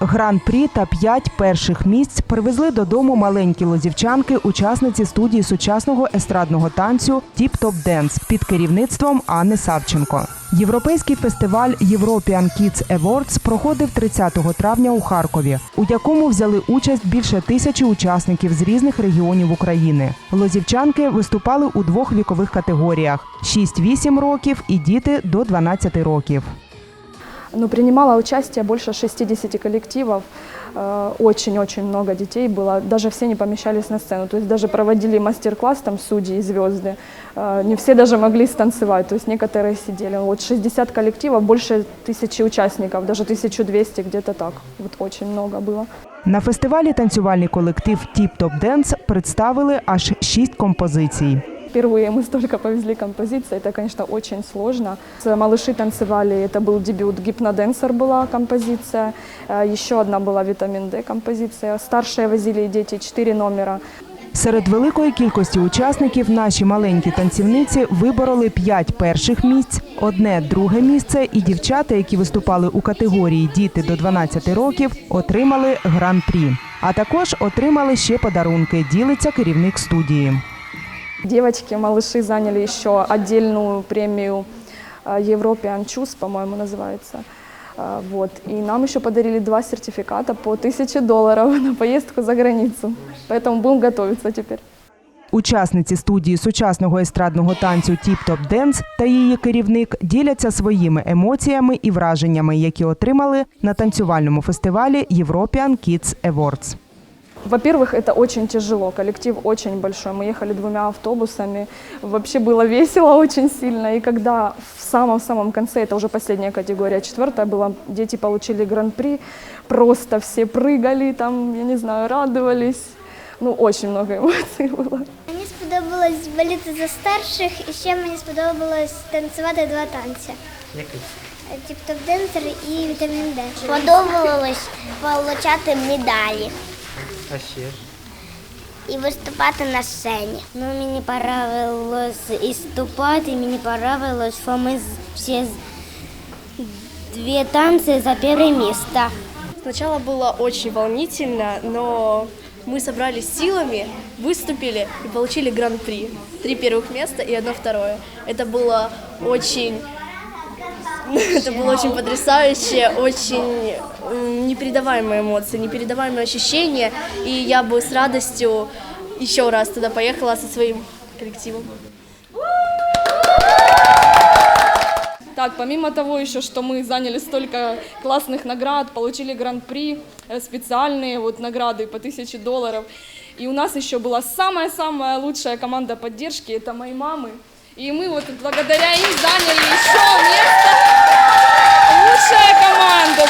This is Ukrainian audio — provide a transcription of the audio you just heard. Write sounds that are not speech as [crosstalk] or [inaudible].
Гран-прі та п'ять перших місць привезли додому маленькі лозівчанки, учасниці студії сучасного естрадного танцю Тіп Топ Денс під керівництвом Анни Савченко. Європейський фестиваль European Kids Awards проходив 30 травня у Харкові, у якому взяли участь більше тисячі учасників з різних регіонів України. Лозівчанки виступали у двох вікових категоріях: 6-8 років і діти до 12 років Ну, принимало участие больше 60 коллективов, Э, очень-очень много детей было, даже все не помещались на сцену, то есть даже проводили мастер-класс там судьи и звезды, Э, не все даже могли станцевать, то есть некоторые сидели. Вот 60 коллективов, больше тысячи участников, даже 1200 где-то так, вот очень много было. На фестивалі танцювальний колектив Тіп Топ Денс представили аж шість композицій. Впервые мы столько повезли композиций, это, конечно, очень сложно. С- Малыши танцевали, это был дебют, гипноденсер была композиция, Э, еще одна была витамин D композиция, старшие возили и дети, четыре номера. Серед великої кількості учасників наші маленькі танцівниці вибороли п'ять перших місць, одне друге місце, і дівчата, які виступали у категорії Діти до 12 років, отримали гран-прі. А також отримали ще подарунки. Ділиться керівник студії. Девочки, малыши заняли еще отдельную премию э, European Choose, по-моему, называется. Э, Вот. И нам еще подарили два сертификата по 1000 долларов на [laughs] поездку за границу. Поэтому будем готовиться теперь. Учасниці студії сучасного естрадного танцю Тіп Топ Денс та її керівник діляться своїми емоціями і враженнями, які отримали на танцювальному фестивалі European Kids Awards. Во-первых, это очень тяжело, коллектив очень большой. Мы ехали двумя автобусами, вообще было весело очень сильно. И когда в самом-самом конце, это уже последняя категория, четвертая была, дети получили гран-при, просто все прыгали там, я не знаю, радовались. Ну, очень много эмоций [laughs] было. Мені сподобалось боліти за старших і ще мені сподобалось танцювати два танці. Який? Тіп-топ денсер і вітамін Д. Сподобалось отримати медалі А ще ж? і виступати на сцені. Ну, мені понравилось і ступати, мені понравилось, що ми з- всі з- дві танці за перше місце. Сначала было очень волнительно, но мы собрались силами, выступили и получили гран-при. Три первых места и одно второе. Это было очень... [laughs] Это было очень потрясающе, очень непередаваемые эмоции, непередаваемые ощущения. И я бы с радостью еще раз туда поехала со своим коллективом. Так, помимо того еще, что мы заняли столько классных наград, получили гран-при, э, специальные вот награды по 1000 долларов. И у нас еще была самая-самая лучшая команда поддержки, это мои мамы. И мы вот благодаря им заняли еще место Бо